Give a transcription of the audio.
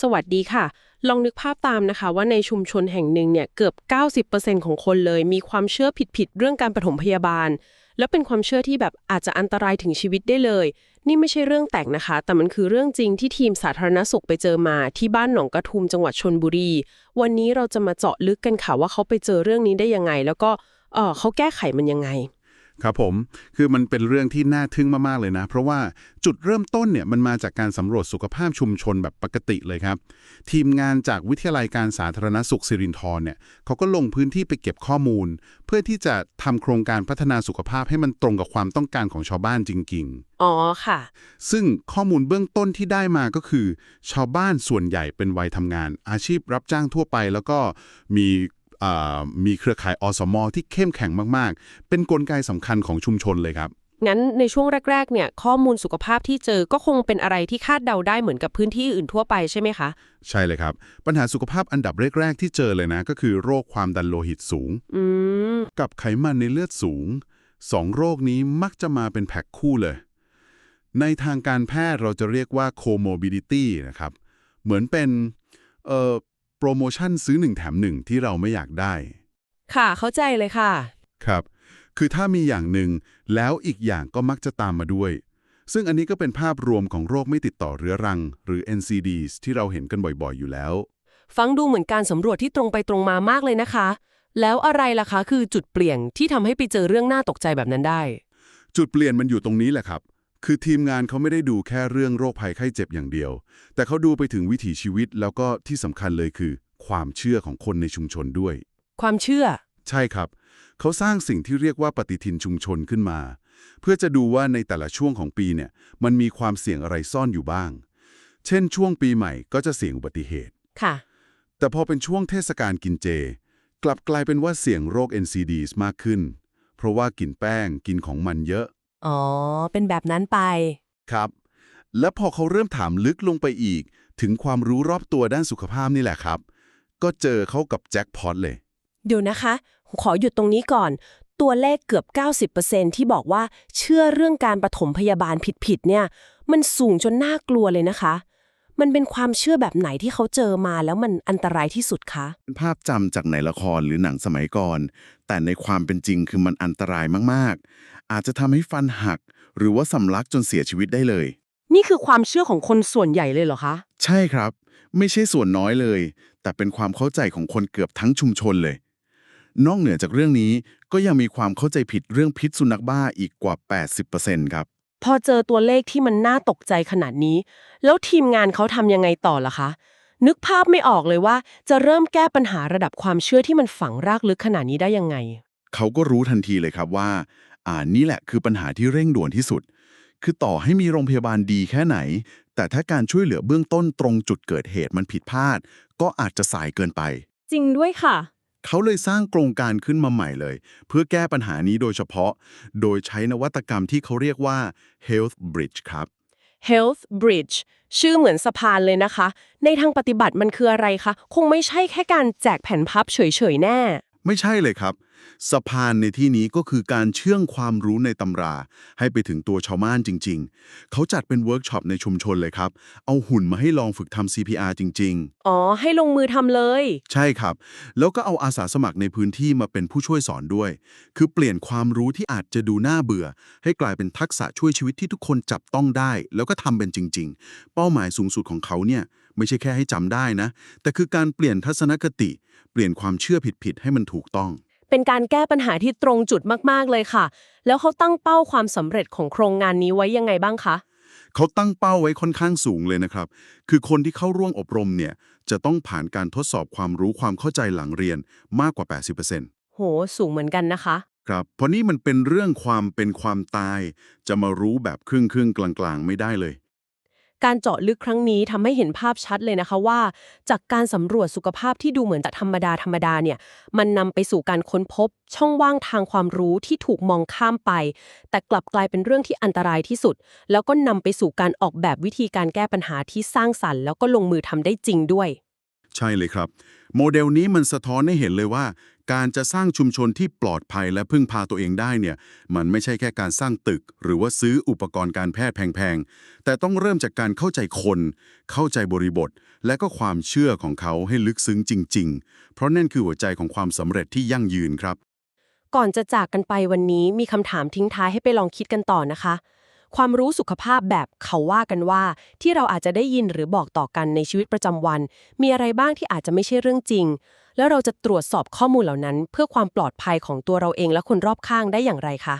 สวัสดีค่ะ ลองนึกภาพตามนะคะ ว่าในชุมชนแห่งหนึ่งเนี่ยเกือบ 90%ของคนเลย มีความเชื่อผิดๆเรื่องการปฐมพยาบาล แล้วเป็นความเชื่อที่แบบอาจจะอันตรายถึงชีวิตได้เลย นี่ไม่ใช่เรื่องแต่งนะคะ แต่มันคือเรื่องจริงที่ทีมสาธารณสุขไปเจอมาที่บ้านหนองกระทุมจังหวัดชนบุรี วันนี้เราจะมาเจาะลึกกันค่ะว่าเขาไปเจอเรื่องนี้ได้ยังไง แล้วก็เออเขาแก้ไขมันยังไง ครับผม คือมันเป็นเรื่องที่น่าทึ่งมาก ๆ เลยนะ เพราะว่าจุดเริ่มต้นเนี่ยมันมาจากการสำรวจสุขภาพชุมชนแบบปกติเลยครับ ทีมงานจากวิทยาลัยการสาธารณสุขสิรินธรเนี่ยเขาก็ลงพื้นที่ไปเก็บข้อมูล เพื่อที่จะทำโครงการพัฒนาสุขภาพให้มันตรงกับความต้องการของชาวบ้านจริงอ๋อค่ะๆซึ่งข้อมูลเบื้องต้นที่ได้มาก็คือ ชาวบ้านส่วนใหญ่เป็นวัยทำงาน อาชีพรับจ้างทั่วไป แล้วก็มีอ่า มีเครือข่ายอสมที่เข้มแข็งมากๆ เป็นกลไกสำคัญของชุมชนเลยครับงั้นในช่วงแรกๆ เนี่ยข้อมูลสุขภาพที่เจอก็คงเป็นอะไรที่คาดเดาได้เหมือนกับพื้นที่อื่นทั่วไปใช่ไหมคะ ใช่เลยครับ ปัญหาสุขภาพอันดับแรก ๆ ที่เจอเลยนะ ก็คือโรคความดันโลหิตสูงอืมกับไขมันในเลือดสูงสองโรคนี้มักจะมาเป็นแพ็คคู่เลย ในทางการแพทย์เราจะเรียกว่า comorbidity นะครับ เหมือนเป็นเอ่อ โปรโมชั่นซื้อหนึ่งแถมหนึ่งที่เราไม่อยากได้ ค่ะ เข้าใจเลยค่ะ ครับ คือถ้ามีอย่างหนึ่ง แล้วอีกอย่างก็มักจะตามมาด้วย ซึ่งอันนี้ก็เป็นภาพรวมของโรคไม่ติดต่อเรื้อรัง หรือ NCDs ที่เราเห็นกันบ่อยๆ อยู่แล้ว ฟังดูเหมือนการสำรวจที่ตรงไปตรงมามากเลยนะคะ แล้วอะไรล่ะคะ คือจุดเปลี่ยนที่ทำให้ไปเจอเรื่องน่าตกใจแบบนั้นได้ จุดเปลี่ยนมันอยู่ตรงนี้แหละครับ คือทีมงานเขาไม่ได้ดูแค่เรื่องโรคภัยไข้เจ็บอย่างเดียว แต่เขาดูไปถึงวิถีชีวิตแล้วก็ที่สำคัญเลยคือ ความเชื่อของคนในชุมชนด้วย ความเชื่อ ใช่ครับ เขาสร้างสิ่งที่เรียกว่าปฏิทินชุมชนขึ้นมา เพื่อจะดูว่าในแต่ละช่วงของปีเนี่ยมันมีความเสี่ยงอะไรซ่อนอยู่บ้าง เช่น ช่วงปีใหม่ก็จะเสี่ยงอุบัติเหตุ ค่ะ แต่พอเป็นช่วงเทศกาลกินเจ กลับกลายเป็นว่าเสี่ยงโรค NCDs มากขึ้น เพราะว่ากินแป้งกินของมันเยอะ อ๋อ เป็นแบบนั้นไป ครับ และพอเขาเริ่มถามลึกลงไปอีก ถึงความรู้รอบตัวด้านสุขภาพนี่แหละครับ ก็เจอเข้ากับแจ็คพอตเลย เดี๋ยวนะคะ ขอหยุดตรงนี้ก่อน ตัวเลขเกือบ 90%ที่บอกว่าเชื่อเรื่องการปฐมพยาบาลผิดๆเนี่ย มันสูงจนน่ากลัวเลยนะคะ มันเป็นความเชื่อแบบไหนที่เขาเจอมาแล้วมันอันตรายที่สุดคะภาพจำจากในละครหรือหนังสมัยก่อน แต่ในความเป็นจริงคือมันอันตรายมาก ๆ อาจจะทำให้ฟันหัก หรือว่าสำลักจนเสียชีวิตได้เลย นี่คือความเชื่อของคนส่วนใหญ่เลยเหรอคะ ใช่ครับ ไม่ใช่ส่วนน้อยเลย แต่เป็นความเข้าใจของคนเกือบทั้งชุมชนเลย นอกเหนือจากเรื่องนี้ก็ยังมีความเข้าใจผิดเรื่องพิษสุนัขบ้าอีกกว่า 80%ครับ พอเจอตัวเลขที่มันน่าตกใจขนาดนี้ แล้วทีมงานเขาทำยังไงต่อล่ะคะ นึกภาพไม่ออกเลยว่า จะเริ่มแก้ปัญหาระดับความเชื่อที่มันฝังรากลึกขนาดนี้ได้ยังไง เขาก็รู้ทันทีเลยครับว่า อ่านี่แหละคือปัญหาที่เร่งด่วนที่สุด คือต่อให้มีโรงพยาบาลดีแค่ไหน แต่ถ้าการช่วยเหลือเบื้องต้นตรงจุดเกิดเหตุมันผิดพลาด ก็อาจจะสายเกินไป จริงด้วยค่ะ เขาเลยสร้างโครงการขึ้นมาใหม่เลย เพื่อแก้ปัญหานี้โดยเฉพาะ โดยใช้นวัตกรรมที่เขาเรียกว่า Health Bridge ครับ Health Bridge ชื่อเหมือนสะพานเลยนะคะ ในทางปฏิบัติมันคืออะไรคะ คงไม่ใช่แค่การแจกแผ่นพับเฉยๆแน่ ไม่ใช่เลยครับ สะพานในที่นี้ก็คือการเชื่องความรู้ในตำรา ให้ไปถึงตัวชาวบ้านจริง ๆ เขาจัดเป็นเวิร์กช็อปในชุมชนเลยครับ เอาหุ่นมาให้ลองฝึกทำ CPR จริง ๆ อ๋อ ให้ลงมือทำเลย ใช่ครับ แล้วก็เอาอาสาสมัครในพื้นที่มาเป็นผู้ช่วยสอนด้วย คือเปลี่ยนความรู้ที่อาจจะดูน่าเบื่อ ให้กลายเป็นทักษะช่วยชีวิตที่ทุกคนจับต้องได้ แล้วก็ทำเป็นจริง ๆ เป้าหมายสูงสุดของเขาเนี่ย ไม่ใช่แค่ให้จำได้นะ แต่คือการเปลี่ยนทัศนคติ เปลี่ยนความเชื่อผิดๆให้มันถูกต้อง เป็นการแก้ปัญหาที่ตรงจุดมากๆเลยค่ะ แล้วเขาตั้งเป้าความสำเร็จของโครงงานนี้ไว้ยังไงบ้างคะเขาตั้งเป้าไว้ค่อนข้างสูงเลยนะครับ คือคนที่เข้าร่วมอบรมเนี่ยจะต้องผ่านการทดสอบความรู้ความเข้าใจหลังเรียนมากกว่า 80%โห สูงเหมือนกันนะคะ ครับ เพราะนี่มันเป็นเรื่องความเป็นความตาย จะมารู้แบบครึ่งครึ่งๆกลางๆ ไม่ได้เลย การเจาะลึกครั้งนี้ทำให้เห็นภาพชัดเลยนะคะว่า จากการสำรวจสุขภาพที่ดูเหมือนแต่ธรรมดาธรรมดาเนี่ยมันนำไปสู่การค้นพบ ช่องว่างทางความรู้ที่ถูกมองข้ามไป แต่กลับกลายเป็นเรื่องที่อันตรายที่สุด แล้วก็นำไปสู่การออกแบบวิธีการแก้ปัญหาที่สร้างสรรค์ แล้วก็ลงมือทำได้จริงด้วย ใช่เลยครับ โมเดลนี้มันสะท้อนให้เห็นเลยว่า การจะสร้างชุมชนที่ปลอดภัยและพึ่งพาตัวเองได้เนี่ย มันไม่ใช่แค่การสร้างตึก หรือว่าซื้ออุปกรณ์การแพทย์แพงๆ แต่ต้องเริ่มจากการเข้าใจคน เข้าใจบริบท และก็ความเชื่อของเขาให้ลึกซึ้งจริง ๆ เพราะนั่นคือหัวใจของความสำเร็จที่ยั่งยืนครับ ก่อนจะจากกันไปวันนี้มีคำถามทิ้งท้ายให้ไปลองคิดกันต่อนะคะ ความรู้สุขภาพแบบเขาว่ากันว่า ที่เราอาจจะได้ยินหรือบอกต่อกันในชีวิตประจำวัน มีอะไรบ้างที่อาจจะไม่ใช่เรื่องจริง แล้วเราจะตรวจสอบข้อมูลเหล่านั้น เพื่อความปลอดภัยของตัวเราเองและคนรอบข้างได้อย่างไรคะ